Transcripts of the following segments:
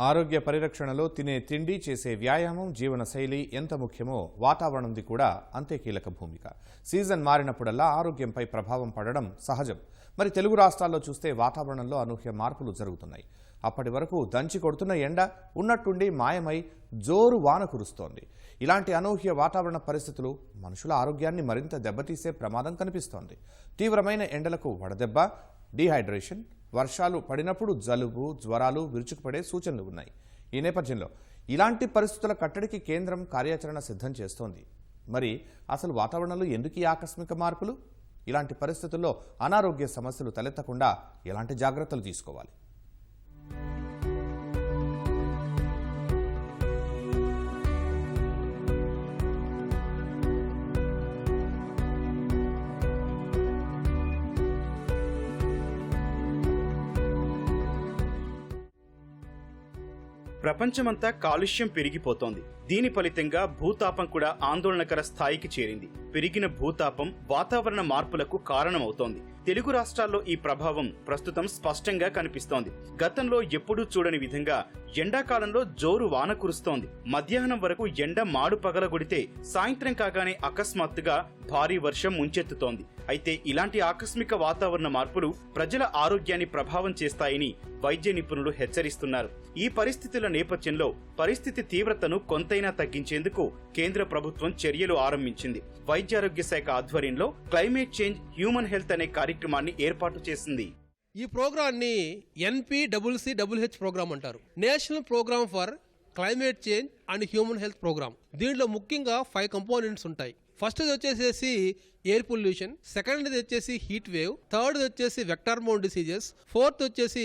ఆరోగ్య పరిరక్షణలో తినే తిండి చేసే వ్యాయామం జీవనశైలి ఎంత ముఖ్యమో వాతావరణంది కూడా అంతే కీలక భూమిక. సీజన్ మారినప్పుడల్లా ఆరోగ్యంపై ప్రభావం పడడం సహజం. మరి తెలుగు రాష్ట్రాల్లో చూస్తే వాతావరణంలో అనూహ్య మార్పులు జరుగుతున్నాయి. అప్పటి వరకు దంచి కొడుతున్న ఎండ ఉన్నట్టుండి మాయమై జోరు వాన కురుస్తోంది. ఇలాంటి అనూహ్య వాతావరణ పరిస్థితులు మనుషుల ఆరోగ్యాన్ని మరింత దెబ్బతీసే ప్రమాదం కనిపిస్తోంది. తీవ్రమైన ఎండలకు వడదెబ్బ డీహైడ్రేషన్ వర్షాలు పడినప్పుడు జలుబు జ్వరాలు విరుచుకుపడే సూచనలు ఉన్నాయి. ఈ నేపథ్యంలో ఇలాంటి పరిస్థితుల కట్టడికి కేంద్రం కార్యాచరణ సిద్ధం చేస్తోంది. మరి అసలు వాతావరణంలో ఎందుకు ఈ ఆకస్మిక మార్పులు? ఇలాంటి పరిస్థితుల్లో అనారోగ్య సమస్యలు తలెత్తకుండా ఎలాంటి జాగ్రత్తలు తీసుకోవాలి? ప్రపంచమంతా కాలుష్యం పెరిగిపోతోంది. దీని ఫలితంగా భూతాపం కూడా ఆందోళనకర స్థాయికి చేరింది. పెరిగిన భూతాపం వాతావరణ మార్పులకు కారణమవుతోంది. తెలుగు రాష్ట్రాల్లో ఈ ప్రభావం ప్రస్తుతం స్పష్టంగా కనిపిస్తోంది. గతంలో ఎప్పుడూ చూడని విధంగా ఎండాకాలంలో జోరు వాన కురుస్తోంది. మధ్యాహ్నం వరకు ఎండ మాడు పగలగొడితే సాయంత్రం కాగానే అకస్మాత్తుగా భారీ వర్షం ముంచెత్తుతోంది. అయితే ఇలాంటి ఆకస్మిక వాతావరణ మార్పులు ప్రజల ఆరోగ్యాన్ని ప్రభావం చేస్తాయని వైద్య నిపుణులు హెచ్చరిస్తున్నారు. ఈ పరిస్థితుల నేపథ్యంలో పరిస్థితి తీవ్రతను కొంత ఎంతైనా తగ్గించేందుకు కేంద్ర ప్రభుత్వం చర్యలు ఆరంభించింది. వైద్యారోగ్య శాఖ ఆధ్వర్యంలో క్లైమేట్ చేంజ్ హ్యూమన్ హెల్త్ అనే కార్యక్రమాన్ని ఏర్పాటు చేసింది. ఈ ప్రోగ్రాన్ని NP double C double H programme అంటారు. National programme for climate change and human health programme. దీంట్లో ముఖ్యంగా ఫైవ్ కంపోనెంట్స్ ఉంటాయి. ఫస్ట్ వచ్చేసేసి ఎయిర్ పొల్యూషన్ సెకండ్ వచ్చేసి హీట్ వేవ్ థర్డ్ వచ్చేసి వెక్టార్మోన్ డిసీజెస్ ఫోర్త్ వచ్చేసి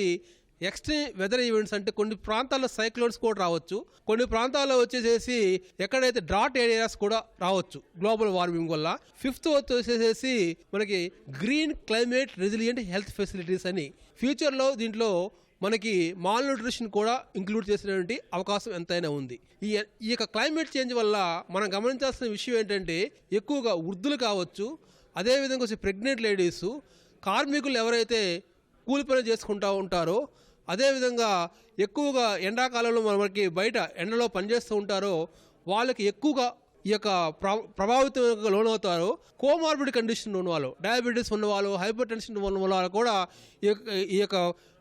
ఎక్స్ట్రీమ్ వెదర్ ఈవెంట్స్ అంటే కొన్ని ప్రాంతాల్లో సైక్లోన్స్ కూడా రావచ్చు. కొన్ని ప్రాంతాల్లో వచ్చేసేసి ఎక్కడైతే డ్రాట్ ఏరియాస్ కూడా రావచ్చు గ్లోబల్ వార్మింగ్ వల్ల. ఫిఫ్త్ వచ్చేసేసి మనకి green climate resilient health facilities అని. ఫ్యూచర్లో దీంట్లో మనకి మాల్ న్యూట్రిషన్ కూడా ఇంక్లూడ్ చేసినటువంటి అవకాశం ఎంతైనా ఉంది. ఈ ఈ యొక్క క్లైమేట్ చేంజ్ వల్ల మనం గమనించాల్సిన విషయం ఏంటంటే ఎక్కువగా వృద్ధులు కావచ్చు అదేవిధంగా వచ్చి ప్రెగ్నెంట్ లేడీస్ కార్మికులు ఎవరైతే కూలి పని చేసుకుంటూ ఉంటారో అదేవిధంగా ఎక్కువగా ఎండాకాలంలో మనకి బయట ఎండలో పనిచేస్తూ ఉంటారో వాళ్ళకి ఎక్కువగా ఈ యొక్క ప్రభావితం లోనవుతారు కోమార్బిడ్ కండిషన్ ఉన్న వాళ్ళు డయాబెటీస్ ఉన్నవాళ్ళు హైపర్ టెన్షన్ ఉన్న వాళ్ళు కూడా ఈ ఈ యొక్క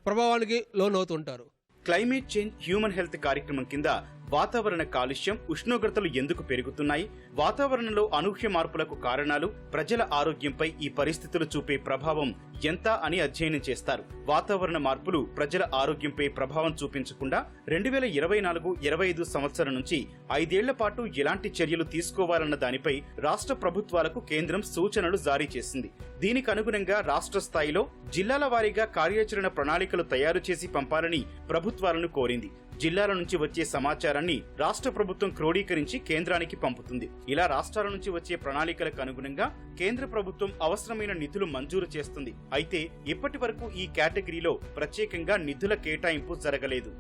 ప్రభావానికి లోనవుతుంటారు క్లైమేట్ చేంజ్ హ్యూమన్ హెల్త్ కార్యక్రమం కింద వాతావరణ కాలుష్యం ఉష్ణోగ్రతలు ఎందుకు పెరుగుతున్నాయి? వాతావరణంలో అనూహ్య మార్పులకు కారణాలు ప్రజల ఆరోగ్యంపై ఈ పరిస్థితులు చూపే ప్రభావం ఎంత అని అధ్యయనం చేస్తారు. వాతావరణ మార్పులు ప్రజల ఆరోగ్యంపై ప్రభావం చూపించకుండా రెండు వేల ఇరవై నాలుగు ఇరవై ఐదు సంవత్సరం నుంచి ఐదేళ్ళ పాటు ఎలాంటి చర్యలు తీసుకోవాలన్న దానిపై రాష్ట్ర ప్రభుత్వాలకు కేంద్రం సూచనలు జారీ చేసింది. దీనికి అనుగుణంగా రాష్ట్ర స్థాయిలో జిల్లాల వారీగా కార్యాచరణ ప్రణాళికలు తయారు చేసి పంపాలని ప్రభుత్వాలను కోరింది. జిల్లాల నుంచి వచ్చే సమాచారాన్ని రాష్ట్ర ప్రభుత్వం క్రోడీకరించి కేంద్రానికి పంపుతుంది. ఇలా రాష్ట్రాల నుంచి వచ్చే ప్రణాళికలకు అనుగుణంగా కేంద్ర ప్రభుత్వం అవసరమైన నిధులు మంజూరు చేస్తుంది. అయితే ఇప్పటి వరకు ఈ కేటగిరీలో ప్రత్యేకంగా నిధుల కేటాయింపు జరగలేదు?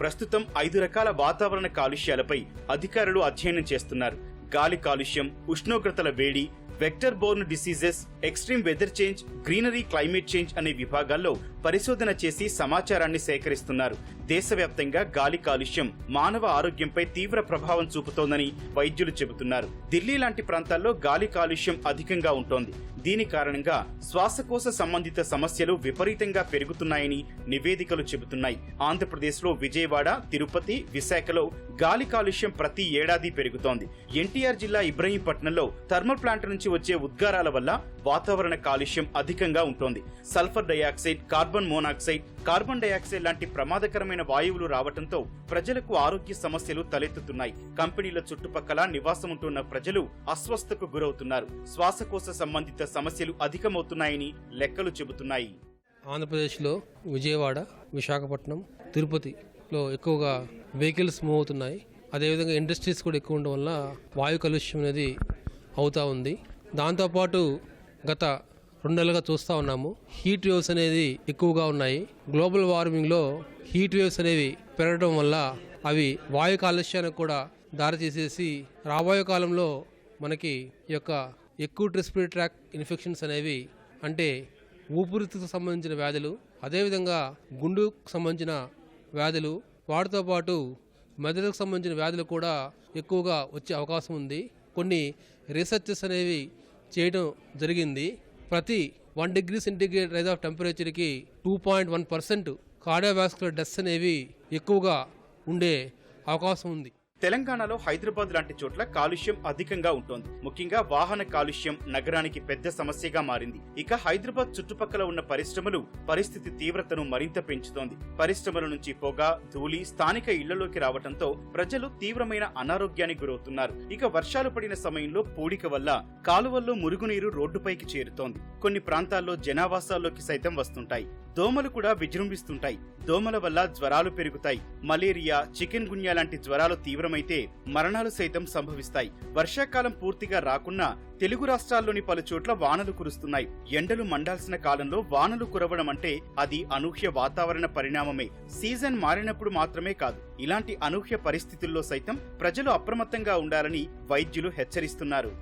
ప్రస్తుతం ఐదు రకాల వాతావరణ కాలుష్యాలపై అధికారులు అధ్యయనం చేస్తున్నారు. గాలి కాలుష్యం ఉష్ణోగ్రతల వేడి vector borne diseases extreme weather change greenery climate change అనే విభాగాల్లో పరిశోధన చేసి సమాచారాన్ని సేకరిస్తున్నారు. దేశవ్యాప్తంగా గాలి కాలుష్యం మానవ ఆరోగ్యంపై తీవ్ర ప్రభావం చూపుతోందని వైద్యులు చెబుతున్నారు. ఢిల్లీ లాంటి ప్రాంతాల్లో గాలి కాలుష్యం అధికంగా ఉంటోంది. దీని కారణంగా శ్వాసకోశ సంబంధిత సమస్యలు విపరీతంగా పెరుగుతున్నాయని నివేదికలు చెబుతున్నాయి. ఆంధ్రప్రదేశ్లో విజయవాడ తిరుపతి విశాఖలో గాలి కాలుష్యం ప్రతి ఏడాది పెరుగుతోంది. ఎన్టీఆర్ జిల్లా ఇబ్రహీంపట్నంలో థర్మల్ ప్లాంట్ నుంచి వచ్చే ఉద్గారాల వల్ల వాతావరణ కాలుష్యం అధికంగా ఉంటోంది. Sulphur dioxide carbon carbon monoxide carbon dioxide లాంటి ప్రమాదకరమైన వాయువులు రావడంతో ప్రజలకు ఆరోగ్య సమస్యలు తలెత్తుతున్నాయి. కంపెనీల చుట్టుపక్కల నివాసముంటున్న ప్రజలు అస్వస్థకు గురవుతున్నారు. శ్వాసకోశ సంబంధిత సమస్యలు అధికమవుతున్నాయని లెక్కలు చెబుతున్నాయి. ఆంధ్రప్రదేశ్లో విజయవాడ విశాఖపట్నం తిరుపతిలో ఎక్కువగా వెహికల్స్ మూవ్ అవుతున్నాయి. అదేవిధంగా ఇండస్ట్రీస్ కూడా ఎక్కువ ఉండడం వల్ల వాయు కాలుష్యం అనేది అవుతూ ఉంది. దాంతోపాటు గత రెండు నెలలుగా చూస్తూ ఉన్నాము. హీట్ వేవ్స్ అనేది ఎక్కువగా ఉన్నాయి. గ్లోబల్ వార్మింగ్లో హీట్ వేవ్స్ అనేవి పెరగడం వల్ల అవి వాయు కాలుష్యానికి కూడా దారితీసేసి రాబోయే కాలంలో మనకి ఈ యొక్క ఎక్కువ రెస్పిరేటరీ ట్రాక్ ఇన్ఫెక్షన్స్ అనేవి అంటే ఊపిరితిత్తుకు సంబంధించిన వ్యాధులు అదేవిధంగా గుండెకు సంబంధించిన వ్యాధులు వాటితో పాటు మెదడుకు సంబంధించిన వ్యాధులు కూడా ఎక్కువగా వచ్చే అవకాశం ఉంది. కొన్ని రీసెర్చెస్ అనేవి చేయడం జరిగింది. ప్రతి one degree centigrade rise of టెంపరేచర్కి two point one percent cardiovascular deaths అనేవి ఎక్కువగా ఉండే అవకాశం ఉంది. తెలంగాణలో హైదరాబాద్ లాంటి చోట్ల కాలుష్యం అధికంగా ఉంటోంది. ముఖ్యంగా వాహన కాలుష్యం నగరానికి పెద్ద సమస్యగా మారింది. ఇక హైదరాబాద్ చుట్టుపక్కల ఉన్న పరిశ్రమలు పరిస్థితి తీవ్రతను మరింత పెంచుతోంది. పరిశ్రమల నుంచి పొగ ధూళి స్థానిక ఇళ్ళలోకి రావడంతో ప్రజలు తీవ్రమైన అనారోగ్యానికి గురవుతున్నారు. ఇక వర్షాలు పడిన సమయంలో పూడిక వల్ల కాలువల్లో మురుగునీరు రోడ్డుపైకి చేరుతోంది. కొన్ని ప్రాంతాల్లో జనావాసాల్లోకి సైతం వస్తుంటాయి. దోమలు కూడా విజృంభిస్తుంటాయి. దోమల వల్ల జ్వరాలు పెరుగుతాయి. మలేరియా చికెన్ గున్యా లాంటి జ్వరాలు తీవ్రమైతే మరణాలు సైతం సంభవిస్తాయి. వర్షాకాలం పూర్తిగా రాకున్నా తెలుగు రాష్ట్రాల్లోని పలు చోట్ల వానలు కురుస్తున్నాయి. ఎండలు మండాల్సిన కాలంలో వానలు కురవడం అంటే అది అనూహ్య వాతావరణ పరిణామమే. సీజన్ మారినప్పుడు మాత్రమే కాదు ఇలాంటి అనూహ్య పరిస్థితుల్లో సైతం ప్రజలు అప్రమత్తంగా ఉండాలని వైద్యులు హెచ్చరిస్తున్నారు.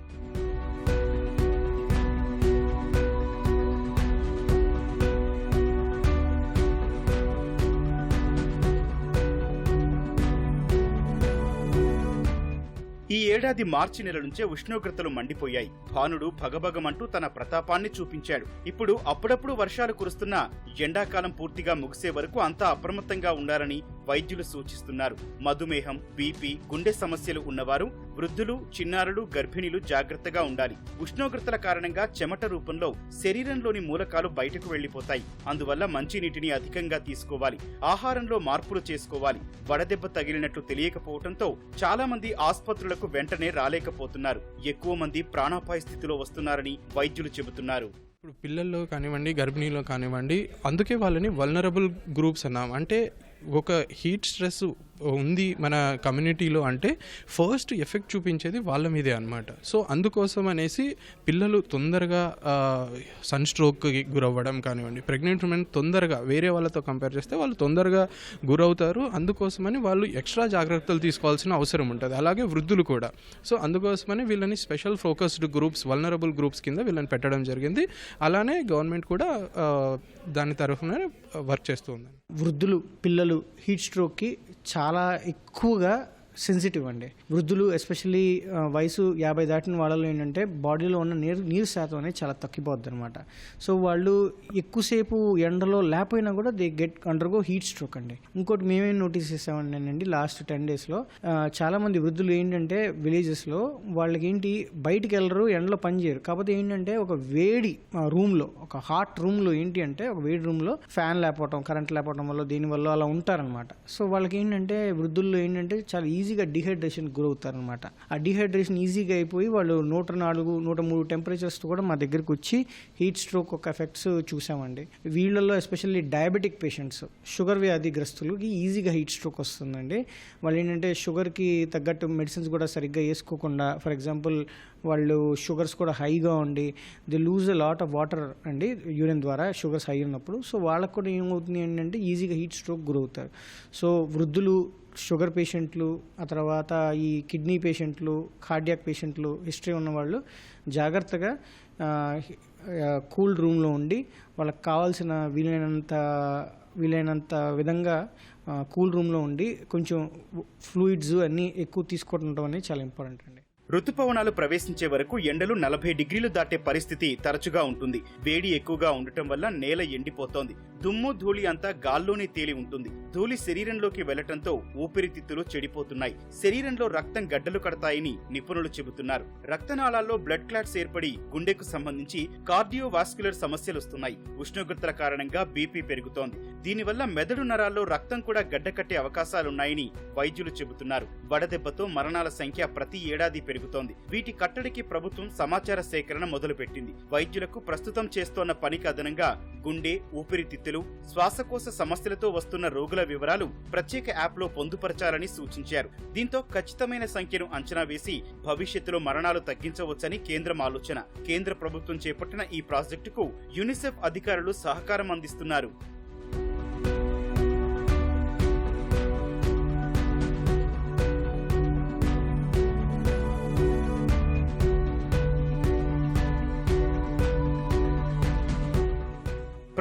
ఈ ఏడాది మార్చి నెల నుంచే ఉష్ణోగ్రతలు మండిపోయాయి. భానుడు భగభగమంటూ తన ప్రతాపాన్ని చూపించాడు. ఇప్పుడు అప్పుడప్పుడు వర్షాలు కురుస్తున్నా ఎండాకాలం పూర్తిగా ముగిసే వరకు అంతా అప్రమత్తంగా ఉండాలని వైద్యులు సూచిస్తున్నారు. మధుమేహం బీపీ గుండె సమస్యలు ఉన్నవారు వృద్ధులు చిన్నారులు గర్భిణీలు జాగ్రత్తగా ఉండాలి. ఉష్ణోగ్రతల కారణంగా చెమట రూపంలో శరీరంలోని మూలకాలు బయటకు వెళ్ళిపోతాయి అందువల్ల మంచినీటిని అధికంగా తీసుకోవాలి. ఆహారంలో మార్పులు చేసుకోవాలి. వడదెబ్బ తగిలినట్లు తెలియకపోవడంతో చాలా మంది ఆసుపత్రులకు వెంటనే రాలేకపోతున్నారు. ఎక్కువ మంది ప్రాణాపాయ స్థితిలో వస్తున్నారని వైద్యులు చెబుతున్నారు. ఇప్పుడు పిల్లల్లో కానివ్వండి గర్భిణీలో కానివ్వండి అందుకే వాళ్ళని వల్నరబుల్ గ్రూప్స్ అన్నాం. అంటే ఒక హీట్ స్ట్రెస్ ఉంది మన కమ్యూనిటీలో అంటే ఫస్ట్ ఎఫెక్ట్ చూపించేది వాళ్ళ మీదే అనమాట సో అందుకోసం అనేసి పిల్లలు తొందరగా సన్ స్ట్రోక్కి గురవ్వడం కానివ్వండి ప్రెగ్నెంట్ ఉమెన్ తొందరగా వేరే వాళ్ళతో కంపేర్ చేస్తే వాళ్ళు తొందరగా గురవుతారు. అందుకోసమని వాళ్ళు ఎక్స్ట్రా జాగ్రత్తలు తీసుకోవాల్సిన అవసరం ఉంటుంది. అలాగే వృద్ధులు కూడా. సో అందుకోసమని వీళ్ళని special focused groups vulnerable groups కింద వీళ్ళని పెట్టడం జరిగింది. అలానే గవర్నమెంట్ కూడా దాని తరఫున వర్క్ చేస్తూ ఉంది వృద్ధులు పిల్లలు హీట్ స్ట్రోక్కి చాలా ఎక్కువగా సెన్సిటివ్ అండి. వృద్ధులు ఎస్పెషల్లీ వయసు యాభై దాటిన వాళ్ళలో ఏంటంటే బాడీలో ఉన్న నీరు నీరు శాతం అనేది చాలా తగ్గిపోద్ది అనమాట సో వాళ్ళు ఎక్కువసేపు ఎండలో లేకపోయినా కూడా they get undergo heat stroke అండి. ఇంకోటి మేమేం నోటీస్ చేసామండి లాస్ట్ టెన్ డేస్లో చాలామంది వృద్ధులు ఏంటంటే విలేజెస్లో వాళ్ళకి ఏంటి బయటికి వెళ్ళరు ఎండలో పని చేయరు. కాకపోతే ఏంటంటే ఒక వేడి రూమ్లో ఒక హాట్ రూమ్లో ఏంటి అంటే ఒక వేడి రూమ్లో ఫ్యాన్ లేకపోవడం కరెంట్ లేకపోవడం వల్ల దీనివల్ల అలా ఉంటారనమాట సో వాళ్ళకి ఏంటంటే వృద్ధుల్లో ఏంటంటే చాలా ఈజీగా డిహైడ్రేషన్ గురవుతారనమాట ఆ డిహైడ్రేషన్ ఈజీగా అయిపోయి వాళ్ళు నూట నాలుగు నూట మూడు టెంపరేచర్స్ కూడా మా దగ్గరికి వచ్చి హీట్ స్ట్రోక్ ఒక ఎఫెక్ట్స్ చూసామండి. వీళ్ళల్లో ఎస్పెషల్లీ డయాబెటిక్ పేషెంట్స్ షుగర్ వ్యాధి గ్రస్తులకి ఈజీగా హీట్ స్ట్రోక్ వస్తుందండి. వాళ్ళు ఏంటంటే షుగర్కి తగ్గట్టు మెడిసిన్స్ కూడా సరిగ్గా వేసుకోకుండా ఫర్ ఎగ్జాంపుల్ వాళ్ళు షుగర్స్ కూడా హైగా ఉండి they lose a lot of water అండి యూరిన్ ద్వారా షుగర్స్ హై ఉన్నప్పుడు. సో వాళ్ళకు కూడా ఏమవుతుంది ఏంటంటే ఈజీగా హీట్ స్ట్రోక్ గురవుతారు. సో వృద్ధులు షుగర్ పేషెంట్లు ఆ తర్వాత ఈ కిడ్నీ పేషెంట్లు కార్డియాక్ పేషెంట్లు హిస్టరీ ఉన్నవాళ్ళు జాగ్రత్తగా కూల్ రూమ్లో ఉండి వాళ్ళకి కావాల్సిన వీలైనంత వీలైనంత విధంగా కూల్ రూమ్లో ఉండి కొంచెం ఫ్లూయిడ్స్ అన్నీ ఎక్కువ తీసుకోవడం అనేది చాలా ఇంపార్టెంట్ అండి. ఋతుపవనాలు ప్రవేశించే వరకు ఎండలు నలభై డిగ్రీలు దాటే పరిస్థితి తరచుగా ఉంటుంది. వేడి ఎక్కువగా ఉండటం వల్ల నేల ఎండిపోతోంది. దుమ్ము ధూళి అంతా గాల్లోనే తేలి ఉంటుంది. ధూళి శరీరంలోకి వెళ్ళటంతో ఊపిరితిత్తులు చెడిపోతున్నాయి. శరీరంలో రక్తం గడ్డలు కడతాయని నిపుణులు చెబుతున్నారు. రక్తనాళాల్లో బ్లడ్ క్లాట్స్ ఏర్పడి గుండెకు సంబంధించి కార్డియోవాస్కులర్ సమస్యలు వస్తున్నాయి. ఉష్ణోగ్రతల కారణంగా బీపీ పెరుగుతోంది. దీనివల్ల మెదడు నరాల్లో రక్తం కూడా గడ్డకట్టే అవకాశాలున్నాయని వైద్యులు చెబుతున్నారు. వడదెబ్బతో మరణాల సంఖ్య ప్రతి ఏడాది పెరుగుతోంది. వీటి కట్టడికి ప్రభుత్వం సమాచార సేకరణ మొదలుపెట్టింది. వైద్యులకు ప్రస్తుతం చేస్తోన్న పనికి అదనంగా గుండె ఊపిరితిత్తులు శ్వాసకోశ సమస్యలతో వస్తున్న రోగుల వివరాలు ప్రత్యేక యాప్లో పొందుపరచాలని సూచించారు. దీంతో ఖచ్చితమైన సంఖ్యను అంచనా వేసి భవిష్యత్తులో మరణాలు తగ్గించవచ్చని కేంద్రం ఆలోచన. కేంద్ర ప్రభుత్వం చేపట్టిన ఈ ప్రాజెక్టుకు యునిసెఫ్ అధికారులు సహకారం అందిస్తున్నారు.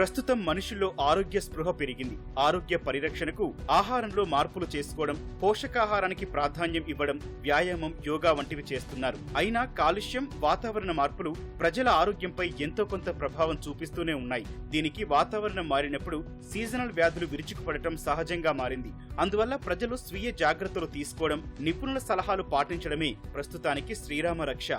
ప్రస్తుతం మనుషుల్లో ఆరోగ్య స్పృహ పెరిగింది. ఆరోగ్య పరిరక్షణకు ఆహారంలో మార్పులు చేసుకోవడం పోషకాహారానికి ప్రాధాన్యం ఇవ్వడం వ్యాయామం యోగా వంటివి చేస్తున్నారు. అయినా కాలుష్యం వాతావరణ మార్పులు ప్రజల ఆరోగ్యంపై ఎంతో కొంత ప్రభావం చూపిస్తూనే ఉన్నాయి. దీనికి వాతావరణం మారినప్పుడు సీజనల్ వ్యాధులు విరుచుకుపడటం సహజంగా మారింది. అందువల్ల ప్రజలు స్వీయ జాగ్రత్తలు తీసుకోవడం నిపుణుల సలహాలు పాటించడమే ప్రస్తుతానికి శ్రీరామ రక్ష.